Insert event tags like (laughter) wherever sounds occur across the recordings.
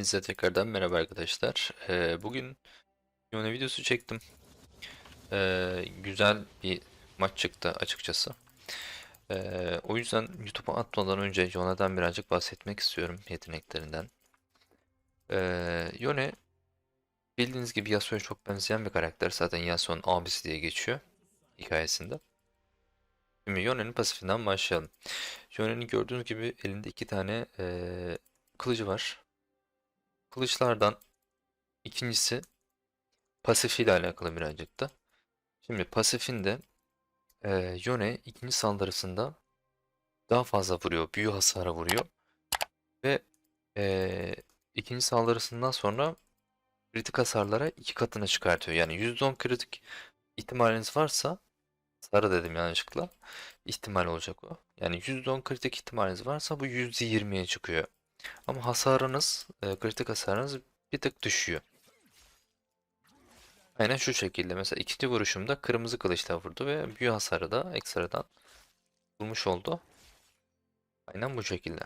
Hepinize tekrardan merhaba arkadaşlar. Ee, bugün Yone videosu çektim. Ee, güzel bir maç çıktı açıkçası. Ee, o yüzden YouTube'a atmadan önce Yone'den birazcık bahsetmek istiyorum yeteneklerinden. Ee, Yone bildiğiniz gibi Yasuo'ya çok benzeyen bir karakter. Zaten Yasuo'nun abisi diye geçiyor hikayesinde. Şimdi Yone'nin pasifinden başlayalım. Yone'nin gördüğünüz gibi elinde iki tane ee, kılıcı var. Kılıçlardan ikincisi pasifiyle alakalı da. Şimdi pasifinde e, Yone ikinci saldırısında daha fazla vuruyor. Büyü hasarı vuruyor. Ve e, ikinci saldırısından sonra kritik hasarlara iki katına çıkartıyor. Yani %10 kritik ihtimaliniz varsa sarı dedim yanlışlıkla. ihtimal olacak o. Yani %10 kritik ihtimaliniz varsa bu %20'ye çıkıyor. Ama hasarınız, e, kritik hasarınız bir tık düşüyor. Aynen şu şekilde. Mesela ikinci vuruşumda kırmızı kılıçla vurdu ve büyü hasarı da ekstradan vurmuş oldu. Aynen bu şekilde.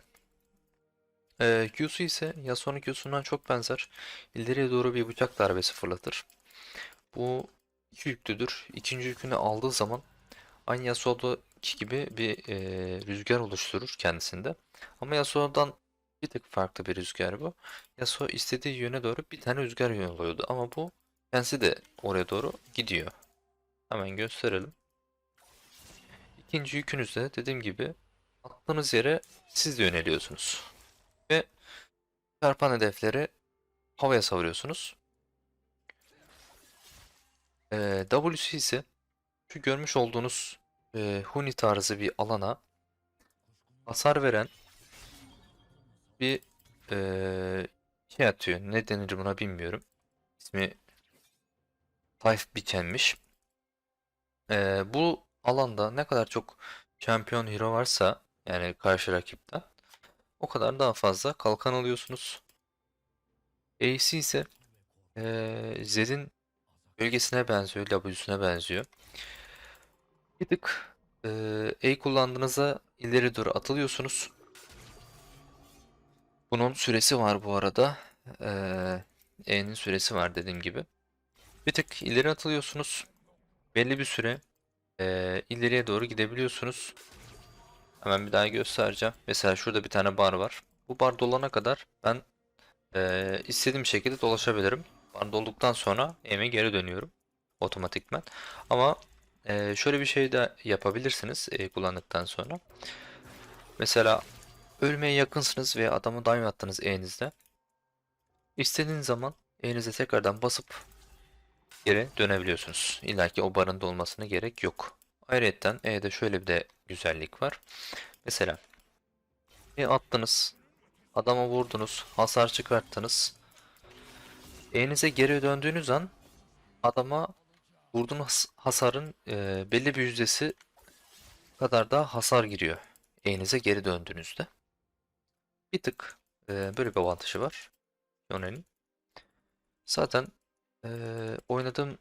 Ee, Q'su ise Yasuo'nun Q'sundan çok benzer. İleriye doğru bir bıçak darbesi fırlatır. Bu iki yüklüdür. İkinci yükünü aldığı zaman aynı Yasuo'daki gibi bir e, rüzgar oluşturur kendisinde. Ama Yasuo'dan bir tık farklı bir rüzgar bu. Yasuo istediği yöne doğru bir tane rüzgar yolluyordu ama bu kendisi de oraya doğru gidiyor. Hemen gösterelim. İkinci yükünüzde dediğim gibi attığınız yere siz de yöneliyorsunuz. Ve çarpan hedefleri havaya savuruyorsunuz. Ee, W'si ise şu görmüş olduğunuz e, Huni tarzı bir alana hasar veren bir e, şey atıyor. Ne denir buna bilmiyorum. İsmi Tayf Biçenmiş. Ee, bu alanda ne kadar çok şampiyon hero varsa yani karşı rakipten o kadar daha fazla kalkan alıyorsunuz. AC ise ee, Zed'in bölgesine benziyor, W'süne benziyor. Bir tık ee, E kullandığınızda ileri doğru atılıyorsunuz. Bunun süresi var bu arada. Ee, E'nin süresi var dediğim gibi. Bir tık ileri atılıyorsunuz. Belli bir süre ee, ileriye doğru gidebiliyorsunuz. Hemen bir daha göstereceğim. Mesela şurada bir tane bar var. Bu bar dolana kadar ben ee, istediğim şekilde dolaşabilirim. Bar dolduktan sonra E'me geri dönüyorum. Otomatikman. Ama ee, şöyle bir şey de yapabilirsiniz E kullandıktan sonra. Mesela ölmeye yakınsınız ve adamı dive attınız E'nizde. İstediğiniz zaman E'nize tekrardan basıp geri dönebiliyorsunuz. İlla ki o barın dolmasına gerek yok. Ayrıca E'de şöyle bir de güzellik var. Mesela E attınız. Adama vurdunuz. Hasar çıkarttınız. E'nize geri döndüğünüz an adama vurduğunuz hasarın e, belli bir yüzdesi kadar da hasar giriyor. E'nize geri döndüğünüzde. Bir tık e, böyle bir avantajı var. Yone'nin. Zaten e, oynadığım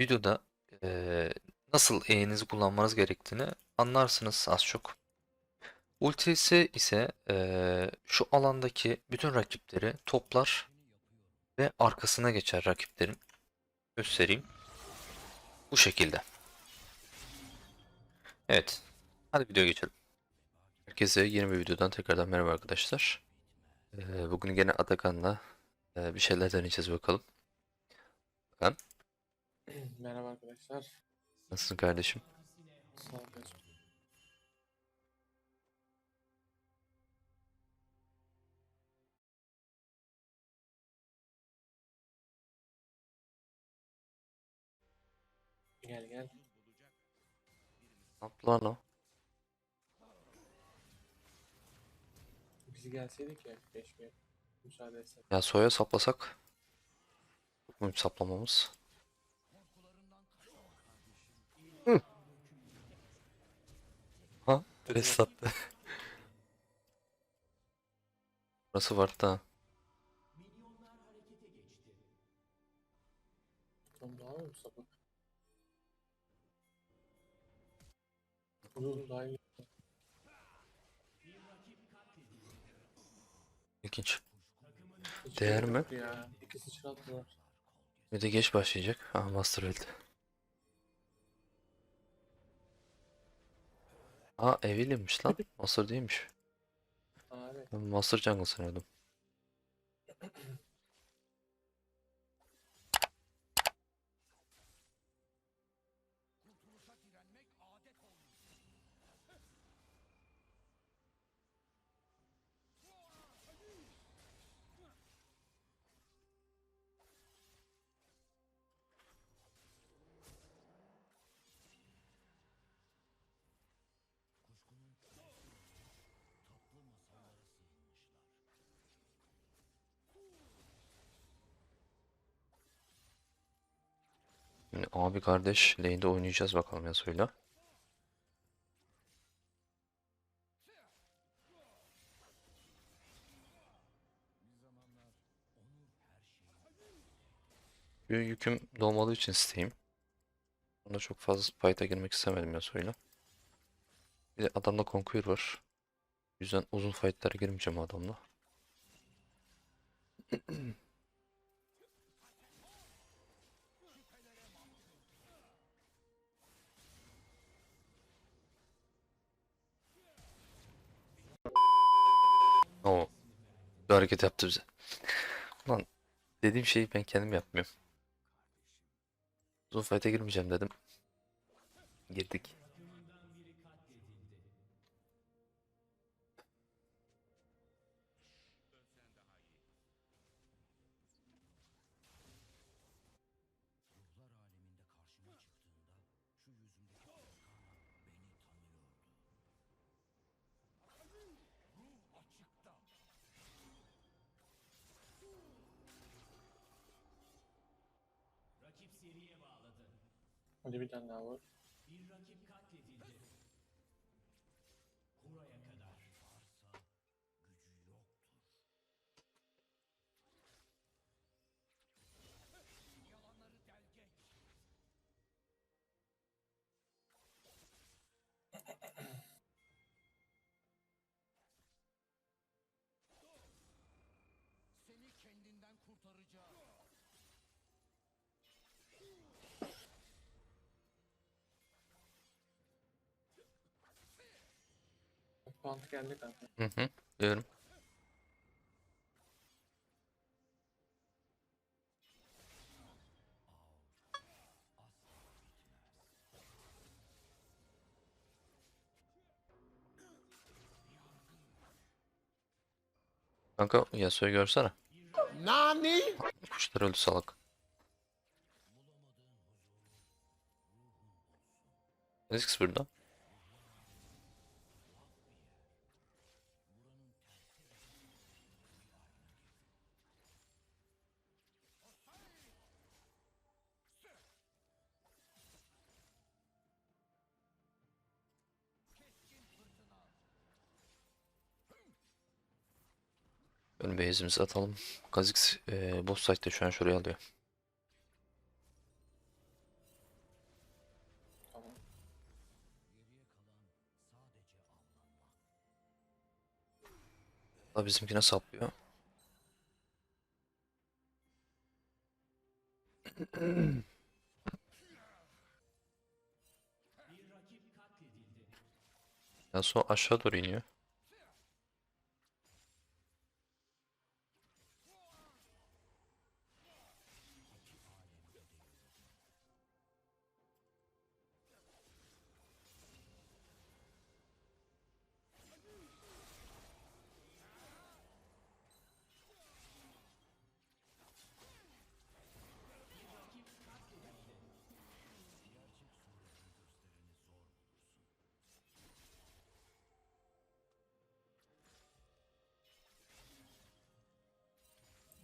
videoda e, nasıl E'nizi kullanmanız gerektiğini anlarsınız az çok. Ultisi ise e, şu alandaki bütün rakipleri toplar ve arkasına geçer rakiplerin. Göstereyim. Bu şekilde. Evet. Hadi videoya geçelim. Herkese yeni bir videodan tekrardan merhaba arkadaşlar. Ee, bugün gene Atakan'la e, bir şeyler deneyeceğiz bakalım. Atakan, (clears throat) Merhaba arkadaşlar. nasılsın kardeşim? Sağ olun. kardeşim. Gel gel. Ne yaptı lan o? Biz gelseydik ya keşke. Müsaade etsek. Ya soya saplasak. Yok mu saplamamız? Hı. Ha? Direkt sattı. (laughs) Burası vardı da. Daha mı sapık? Dur daha iyi. İlginç. Değer mi? Ya. İki sıçra attılar. Bir de geç başlayacak. Aha Master öldü. Aa Evelyn'miş lan. Master değilmiş. Evet. Ben Master Jungle sanıyordum. Abi kardeş lane'de oynayacağız bakalım Yasuo'yla. Bir yüküm dolmadığı için isteyeyim. Onda çok fazla fight'a girmek istemedim Yasuo'yla. Bir de adamda Conquer var. O yüzden uzun fight'lara girmeyeceğim adamla. (clears throat) Oo. Bir hareket yaptı bize. Lan dediğim şeyi ben kendim yapmıyorum. Uzun fight'e girmeyeceğim dedim. Girdik. Hadi bir tane daha var. Pant geldi kanka. Hı hı. Diyorum. Kanka Yasuo'yu görsene. Nani? Kuşlar öldü salak. Ezix burada. Ön base'imizi atalım. Kha'Zix eee boss site'de şu an şuraya alıyor. Da bizimkine saplıyor. (clears throat) Yasuo aşağı doğru iniyor.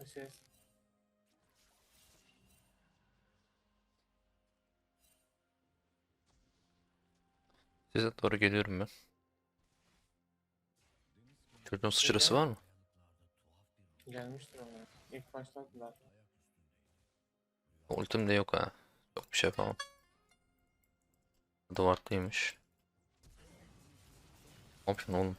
Şey, Size doğru geliyorum ben. Çocuğun sıçrası var mı? gelmiştir onlar. İlk başta attılar. Ultim de yok ha. Yok bir şey yapamam. Duvarlıymış. Ne yapıyorsun oğlum?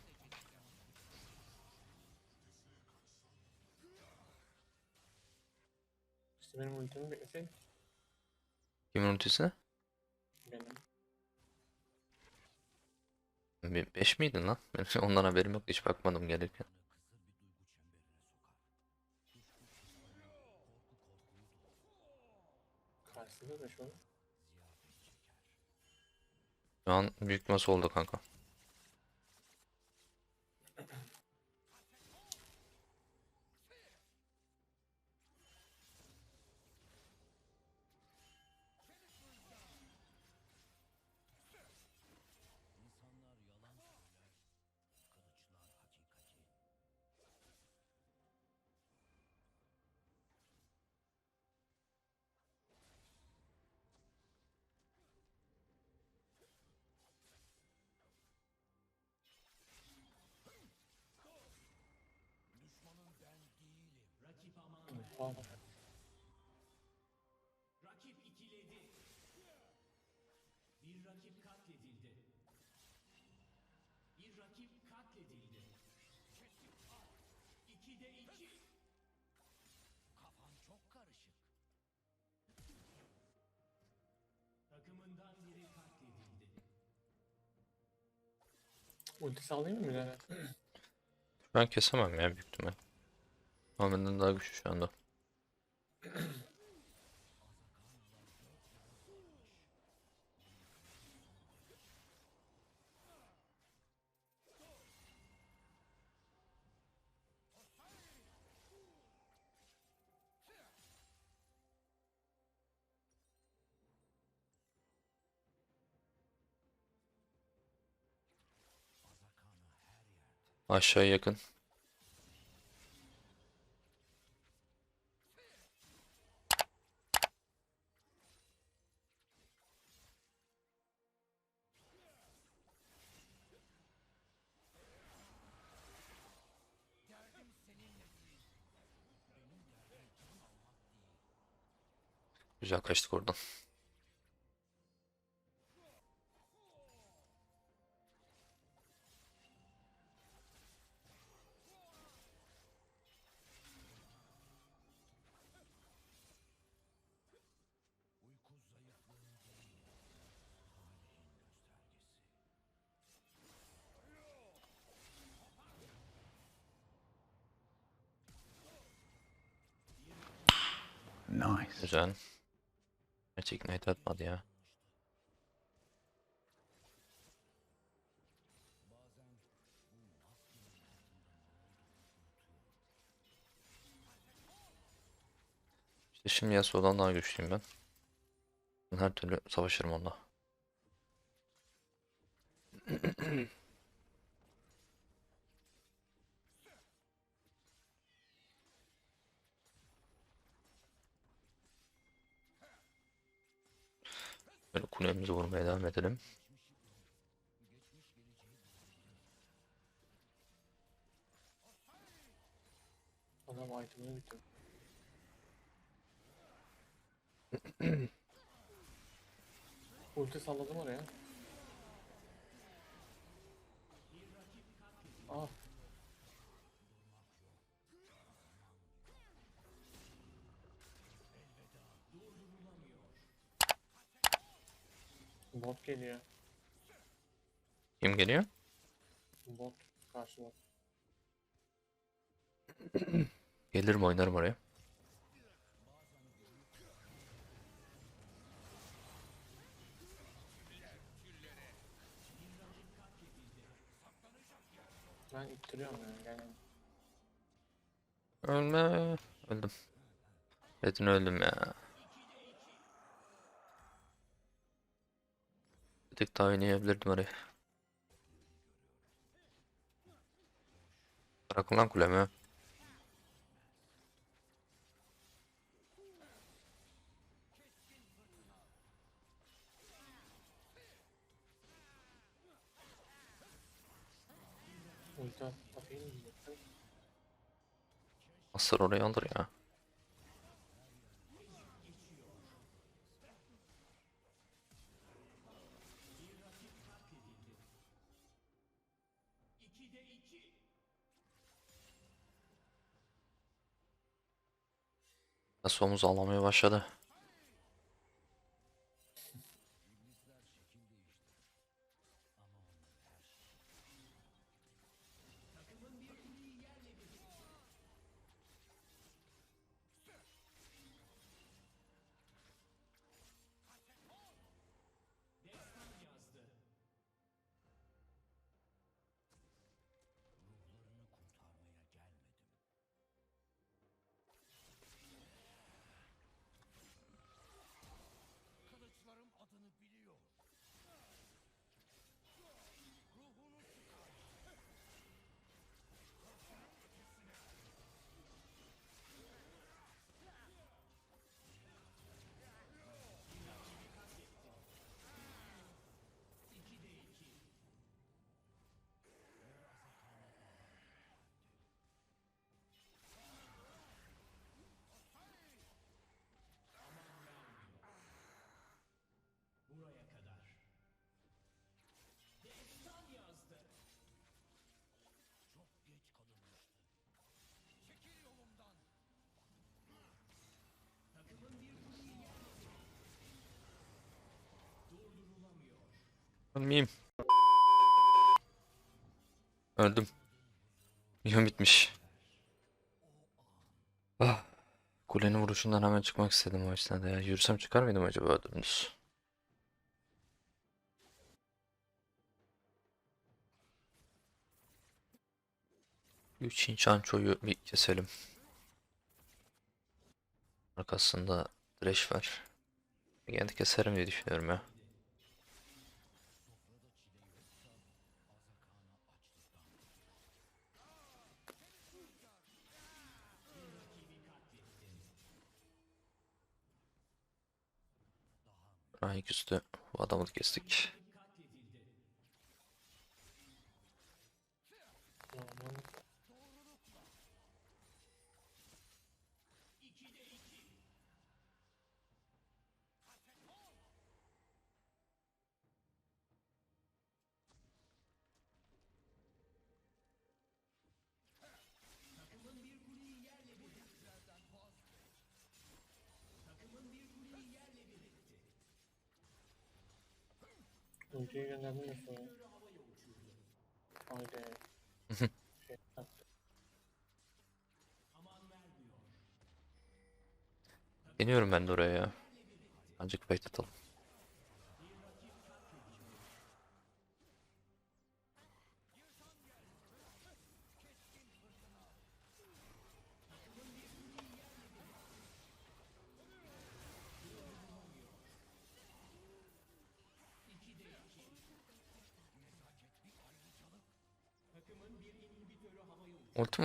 İşte benim ultimi bekleseydik Kimin ultisi? benim. 5 miydin lan? (laughs) Benim ondan haberim yok. Hiç bakmadım gelirken. Karşısında da şu an. Şu an büyük masa oldu kanka. Tamam. Rakip ikiledi. Bir rakip katledildi. Bir rakip katledildi. İkide iki. Kafan çok karışık. Takımından biri katledildi. Ulti sallayayım mı birader? Ben kesemem ya büyük ihtimal. Ahmet'den daha güçlü şu anda. Aşağıya yakın. Güzel kaçtık oradan. Nice. Güzel. Hiç ignite atmadı ya. İşte şimdi Yasuo'dan daha güçlüyüm ben. Her türlü savaşırım onunla. (clears throat) Böyle kulemizi vurmaya devam edelim. Adam itemini bitirdi. (clears throat) Ulti salladım oraya. Ah. Bot geliyor. Kim geliyor? Bot karşı bot. (clears throat) Gelirim oynarım oraya. Ben ittiriyorum yani. yani. Ölme. Öldüm. Edin öldüm ya. Bir tık daha oynayabilirdim orayı. Bırakın lan kulemi. Asır orayı alır ya. Nasıl omuz ağlamaya başladı. Ölmeyeyim. Öldüm. Yön bitmiş. Ah. Kulenin vuruşundan hemen çıkmak istedim o esnada ya. Yürüsem çıkar mıydım acaba dümdüz? Üç inç ançoyu bir keselim. Arkasında Thresh var. Kendi keserim diye düşünüyorum ya. Ayaküstü bu adamı da kestik. Ultiyi gönderdim de sonra. Haydi. (laughs) şey yaptı. Ben de oraya ya. Azıcık bekletelim.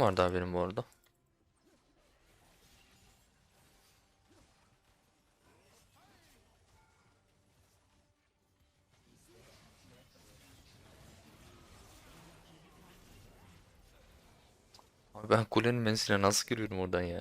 Ultim var daha benim bu arada. Abi ben kulenin menziline nasıl giriyorum oradan ya?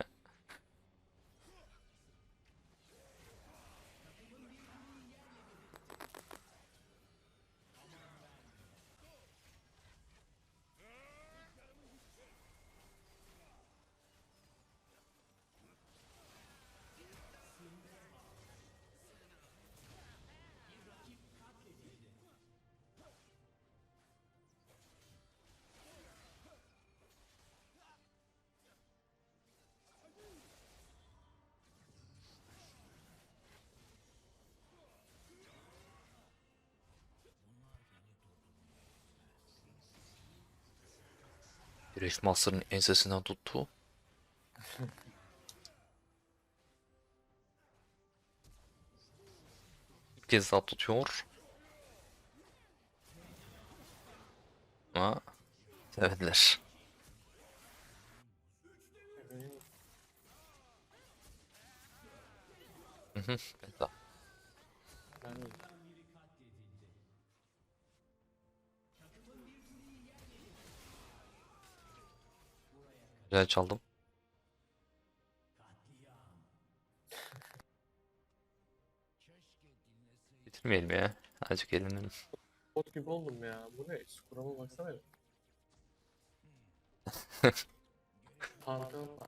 Thresh Master'ın ensesinden tuttu. Bir kez daha tutuyor. Ama sevdiler. Hı hı, Güzel çaldım. Bitirmeyelim ya. Azıcık eğlenelim. bot gibi oldum ya. Bu ne? Skurama baksana. (laughs) Pardon.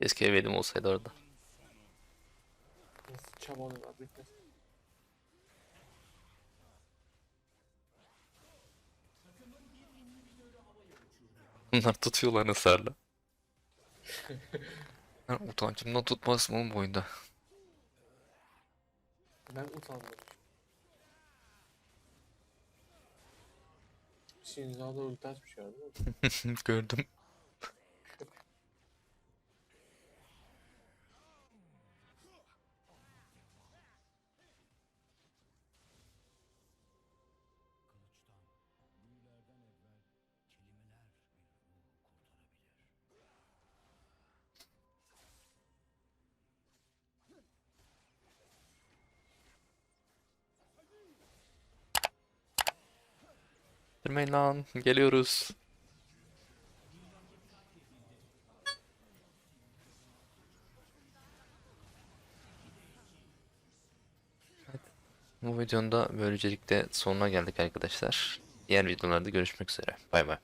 Keşke Evelim olsaydı orada. Nasıl çabalıyorlar bitmesin. Bunlar tutuyorlar hasarla. (laughs) Ben utancımdan tutmaz mı oğlum bu oyunda? Ben utandım. Shinza'da ulti açmış gördün mü? Gördüm. Girmeyin lan. Geliyoruz. Bu videonun da böylelikle sonuna geldik arkadaşlar. Diğer videolarda görüşmek üzere. Bay bay.